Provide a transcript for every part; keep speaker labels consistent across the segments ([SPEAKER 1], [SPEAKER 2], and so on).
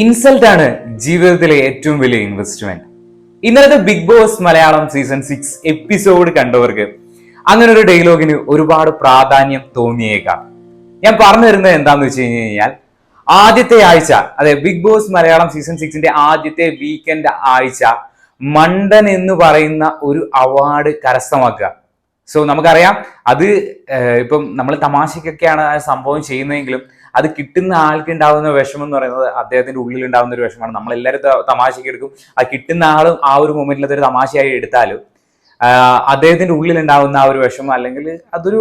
[SPEAKER 1] Insult ആണ് ജീവിതത്തിലെ ഏറ്റവും വലിയ ഇൻവെസ്റ്റ്മെന്റ് ഇന്നലത്തെ Bigg Boss Malayalam season six episode കണ്ടവർക്ക് അങ്ങനെ ഒരു ഡയലോഗിന് ഒരുപാട് പ്രാധാന്യം തോന്നിയേക്കാം. ഞാൻ പറഞ്ഞു തരുന്നത് എന്താന്ന് വെച്ച് കഴിഞ്ഞ് കഴിഞ്ഞാൽ ആദ്യത്തെ ആഴ്ച അതെ ബിഗ് ബോസ് മലയാളം സീസൺ സിക്സിന്റെ ആദ്യത്തെ വീക്കെൻഡ് ആഴ്ച മണ്ടൻ എന്ന് പറയുന്ന ഒരു അവാർഡ് കരസ്ഥമാക്കുക. സോ നമുക്കറിയാം അത് ഇപ്പം നമ്മൾ തമാശക്കൊക്കെയാണ് ആ സംഭവം ചെയ്യുന്നതെങ്കിലും അത് കിട്ടുന്ന ആൾക്ക് ഉണ്ടാവുന്ന വിഷമം എന്ന് പറയുന്നത് അദ്ദേഹത്തിന്റെ ഉള്ളിൽ ഉണ്ടാവുന്ന ഒരു വിഷമമാണ്. നമ്മളെല്ലാവരും തമാശയ്ക്ക് എടുക്കും. ആ കിട്ടുന്ന ആളും ആ ഒരു മൊമെന്റിൽ അതൊരു തമാശയായി എടുത്താലും അദ്ദേഹത്തിന്റെ ഉള്ളിൽ ഉണ്ടാവുന്ന ആ ഒരു വിഷമം അല്ലെങ്കിൽ അതൊരു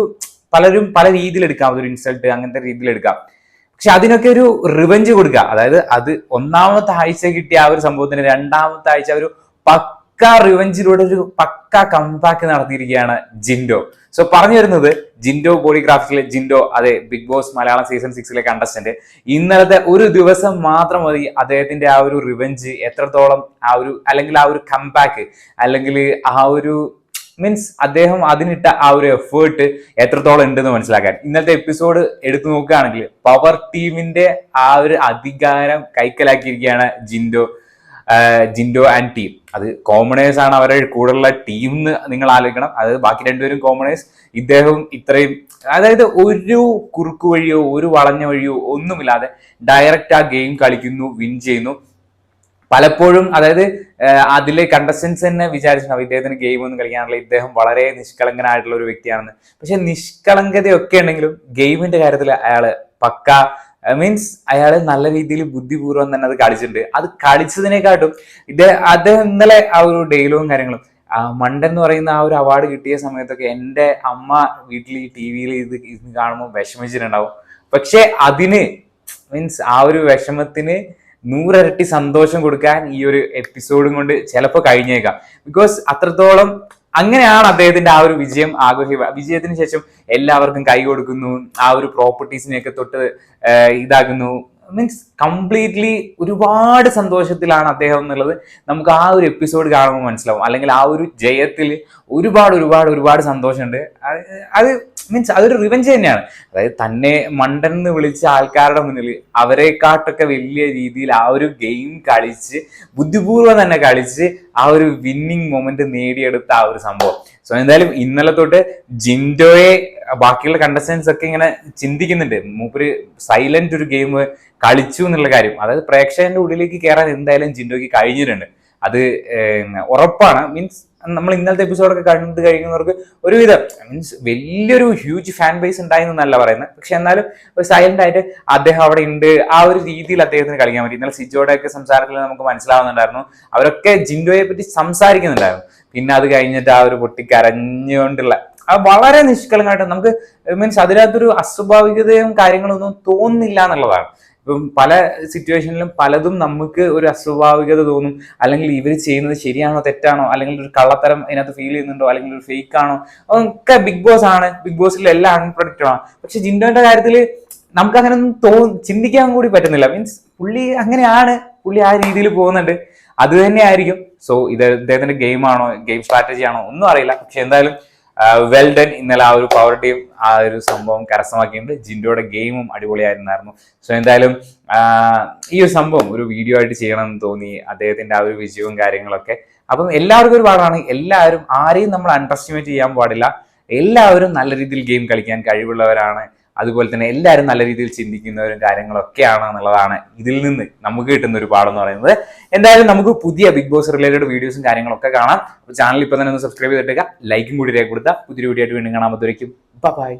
[SPEAKER 1] പലരും പല രീതിയിൽ എടുക്കാം. അതൊരു ഇൻസൾട്ട് അങ്ങനത്തെ രീതിയിൽ എടുക്കാം. പക്ഷെ അതിനൊക്കെ ഒരു റിവഞ്ച് കൊടുക്കുക. അതായത് അത് ഒന്നാമത്തെ ആഴ്ച കിട്ടിയ ആ ഒരു സംഭവത്തിന് രണ്ടാമത്തെ ആഴ്ച ഒരു റിവഞ്ചിലൂടെ ഒരു പക്ക കംബാക്ക് നടത്തിയിരിക്കുകയാണ് ജിൻഡോ. സോ പറഞ്ഞു വരുന്നത് ജിൻഡോ ബോഡിഗ്രാഫിക്കിലെ ജിൻഡോ അതെ ബിഗ് ബോസ് മലയാളം സീസൺ സിക്സിലെ കണ്ടസ്റ്റന്റ് ഇന്നലത്തെ ഒരു ദിവസം മാത്രം മതി അദ്ദേഹത്തിന്റെ ആ ഒരു റിവഞ്ച് എത്രത്തോളം ആ ഒരു അല്ലെങ്കിൽ ആ ഒരു കംബാക്ക് അല്ലെങ്കിൽ ആ ഒരു മീൻസ് അദ്ദേഹം അതിനിട്ട ആ ഒരു എഫേർട്ട് എത്രത്തോളം ഉണ്ടെന്ന് മനസ്സിലാക്കാൻ. ഇന്നത്തെ എപ്പിസോഡ് എടുത്തു നോക്കുകയാണെങ്കിൽ പവർ ടീമിന്റെ ആ ഒരു അധികാരം കൈക്കലാക്കിയിരിക്കുകയാണ് ജിൻഡോ. Jinto and team. അത് കോമണേഴ്സ് ആണ് അവരുടെ കൂടെയുള്ള ടീം എന്ന് നിങ്ങൾ ആലോചിക്കണം. അതായത് ബാക്കി രണ്ടുപേരും കോമണേഴ്സ് ഇദ്ദേഹം ഇത്രയും അതായത് ഒരു കുറുക്ക് വഴിയോ ഒരു വളഞ്ഞ വഴിയോ ഒന്നുമില്ലാതെ ഡയറക്റ്റ് ആ ഗെയിം കളിക്കുന്നു വിൻ ചെയ്യുന്നു. പലപ്പോഴും അതായത് അതിലെ കണ്ടസ്റ്റൻസ് തന്നെ വിചാരിച്ചിട്ടുണ്ടാവും ഇദ്ദേഹത്തിന് ഗെയിം ഒന്നും കളിക്കാനുള്ള ഇദ്ദേഹം വളരെ നിഷ്കളങ്കനായിട്ടുള്ള ഒരു വ്യക്തിയാണെന്ന്. പക്ഷെ നിഷ്കളങ്കതയൊക്കെ ഉണ്ടെങ്കിലും ഗെയിമിന്റെ കാര്യത്തിൽ അയാൾ പക്ക മീൻസ് അയാൾ നല്ല രീതിയിൽ ബുദ്ധിപൂർവം തന്നെ അത് കളിച്ചിട്ടുണ്ട് അത് കളിച്ചതിനെക്കാട്ടും ഇദ്ദേഹം അദ്ദേഹം ഇന്നലെ ആ ഒരു ഡെയിലോഗും കാര്യങ്ങളും മണ്ടൻ എന്ന് പറയുന്ന ആ ഒരു അവാർഡ് കിട്ടിയ സമയത്തൊക്കെ എന്റെ അമ്മ വീട്ടിൽ ഈ ടി വിയിൽ ഇത് ഇന്ന് കാണുമ്പോൾ വിഷമിച്ചിട്ടുണ്ടാവും. പക്ഷെ അതിന് മീൻസ് ആ ഒരു വിഷമത്തിന് നൂറരട്ടി സന്തോഷം കൊടുക്കാൻ ഈ ഒരു എപ്പിസോഡും കൊണ്ട് ചിലപ്പോൾ കഴിഞ്ഞേക്കാം. ബിക്കോസ് അത്രത്തോളം അങ്ങനെയാണ് അദ്ദേഹത്തിന്റെ ആ ഒരു വിജയം ആഘോഷിക്കുക വിജയത്തിന് ശേഷം എല്ലാവർക്കും കൈ കൊടുക്കുന്നു ആ ഒരു പ്രോപ്പർട്ടീസിനെയൊക്കെ തൊട്ട് ആഹ് ഇതാക്കുന്നു. മീൻസ് കംപ്ലീറ്റ്ലി ഒരുപാട് സന്തോഷത്തിലാണ് അദ്ദേഹം എന്നുള്ളത് നമുക്ക് ആ ഒരു എപ്പിസോഡ് കാണുമ്പോൾ മനസ്സിലാവും. അല്ലെങ്കിൽ ആ ഒരു ജയത്തിൽ ഒരുപാട് ഒരുപാട് ഒരുപാട് സന്തോഷമുണ്ട്. അത് മീൻസ് അതൊരു റിവഞ്ച് തന്നെയാണ്. അതായത് തന്നെ മണ്ടൻ എന്ന് വിളിച്ച ആൾക്കാരുടെ മുന്നിൽ അവരെക്കാട്ടൊക്കെ വലിയ രീതിയിൽ ആ ഒരു ഗെയിം കളിച്ച് ബുദ്ധിപൂർവം തന്നെ കളിച്ച് ആ ഒരു വിന്നിങ് മൊമെന്റ് നേടിയെടുത്ത ആ ഒരു സംഭവം. സോ എന്തായാലും ഇന്നലെ തൊട്ട് ജിൻഡോയെ ബാക്കിയുള്ള കണ്ടസ്റ്റൻസ് ഒക്കെ ഇങ്ങനെ ചിന്തിക്കുന്നുണ്ട്. മൂപ്പര് സൈലന്റ് ഒരു ഗെയിം കളിച്ചു എന്നുള്ള കാര്യം. അതായത് പ്രേക്ഷകന്റെ ഉള്ളിലേക്ക് കയറാൻ എന്തായാലും ജിൻഡോയ്ക്ക് കഴിഞ്ഞിട്ടുണ്ട്. അത് ഉറപ്പാണ്. മീൻസ് നമ്മൾ ഇന്നലത്തെ എപ്പിസോഡൊക്കെ കണ്ടു കഴിയുന്നവർക്ക് ഒരുവിധം മീൻസ് വലിയൊരു ഹ്യൂജ് ഫാൻ ബേസ് ഉണ്ടായിരുന്നല്ല പറയുന്നത്. പക്ഷെ എന്നാലും ഒരു സൈലന്റ് ആയിട്ട് അദ്ദേഹം അവിടെ ഉണ്ട്. ആ ഒരു രീതിയിൽ അദ്ദേഹത്തിന് കളിക്കാൻ പറ്റി. ഇന്നലെ സിജോയുടെ ഒക്കെ സംസാരത്തിൽ നമുക്ക് മനസ്സിലാവുന്നുണ്ടായിരുന്നു. അവരൊക്കെ ജിൻഡോയെ പറ്റി സംസാരിക്കുന്നുണ്ടായിരുന്നു. പിന്നെ അത് കഴിഞ്ഞിട്ട് ആ ഒരു പൊട്ടി കരഞ്ഞുകൊണ്ടുള്ള അത് വളരെ നിഷ്കളങ്കമായിട്ട് നമുക്ക് മീൻസ് അതിനകത്തൊരു അസ്വാഭാവികതയും കാര്യങ്ങളൊന്നും തോന്നുന്നില്ല എന്നുള്ളതാണ്. ഇപ്പം പല സിറ്റുവേഷനിലും പലതും നമുക്ക് ഒരു അസ്വാഭാവികത തോന്നും. അല്ലെങ്കിൽ ഇവർ ചെയ്യുന്നത് ശരിയാണോ തെറ്റാണോ അല്ലെങ്കിൽ ഒരു കള്ളത്തരം അതിനകത്ത് ഫീൽ ചെയ്യുന്നുണ്ടോ അല്ലെങ്കിൽ ഒരു ഫേക്ക് ആണോ അതൊക്കെ ബിഗ് ബോസ് ആണ്. ബിഗ് ബോസിൽ എല്ലാം അൺപ്രഡിക്റ്റഡ് ആണ്. പക്ഷെ ജിൻഡോന്റെ കാര്യത്തിൽ നമുക്ക് അങ്ങനെ ഒന്നും തോ ചിന്തിക്കാൻ കൂടി പറ്റുന്നില്ല. മീൻസ് പുള്ളി അങ്ങനെയാണ്. പുള്ളി ആ രീതിയിൽ പോകുന്നുണ്ട്. അത് തന്നെ ആയിരിക്കും സോ ഇത് ഇദ്ദേഹത്തിന്റെ ഗെയിം ആണോ ഗെയിം സ്ട്രാറ്റജി ആണോ ഒന്നും അറിയില്ല. പക്ഷെ എന്തായാലും വെൽ ഡൺ ഇന്നലെ ആ ഒരു പവർ ടീം ആ ഒരു സംഭവം കരസ്ഥമാക്കിയിട്ടുണ്ട്. ജിൻഡോയുടെ ഗെയിമും അടിപൊളിയായിരുന്നായിരുന്നു. സോ എന്തായാലും ഈ ഒരു സംഭവം ഒരു വീഡിയോ ആയിട്ട് ചെയ്യണമെന്ന് തോന്നി അദ്ദേഹത്തിന്റെ ആ ഒരു വിജയവും കാര്യങ്ങളൊക്കെ. അപ്പം എല്ലാവർക്കും ഒരു പാടാണ് എല്ലാവരും ആരെയും നമ്മൾ അണ്ടർസ്റ്റിമേറ്റ് ചെയ്യാൻ പാടില്ല. എല്ലാവരും നല്ല രീതിയിൽ ഗെയിം കളിക്കാൻ കഴിവുള്ളവരാണ്. അതുപോലെ തന്നെ എല്ലാവരും നല്ല രീതിയിൽ ചിന്തിക്കുന്നവരും കാര്യങ്ങളൊക്കെയാണ് എന്നുള്ളതാണ് ഇതിൽ നിന്ന് നമുക്ക് കിട്ടുന്ന ഒരു പാഠം എന്ന് പറയുന്നത്. എന്തായാലും നമുക്ക് പുതിയ ബിഗ് ബോസ് റിലേറ്റഡ് വീഡിയോസും കാര്യങ്ങളൊക്കെ കാണാം. ചാനൽ ഇപ്പം തന്നെ ഒന്ന് സബ്സ്ക്രൈബ് ചെയ്തിട്ടേക്കുക ലൈക്കും കൂടി രേഖപ്പെടുത്തുക. പുതിയൊരു വീഡിയോ ആയിട്ട് വീണ്ടും കാണാൻ പറ്റുമായിരിക്കും ബൈ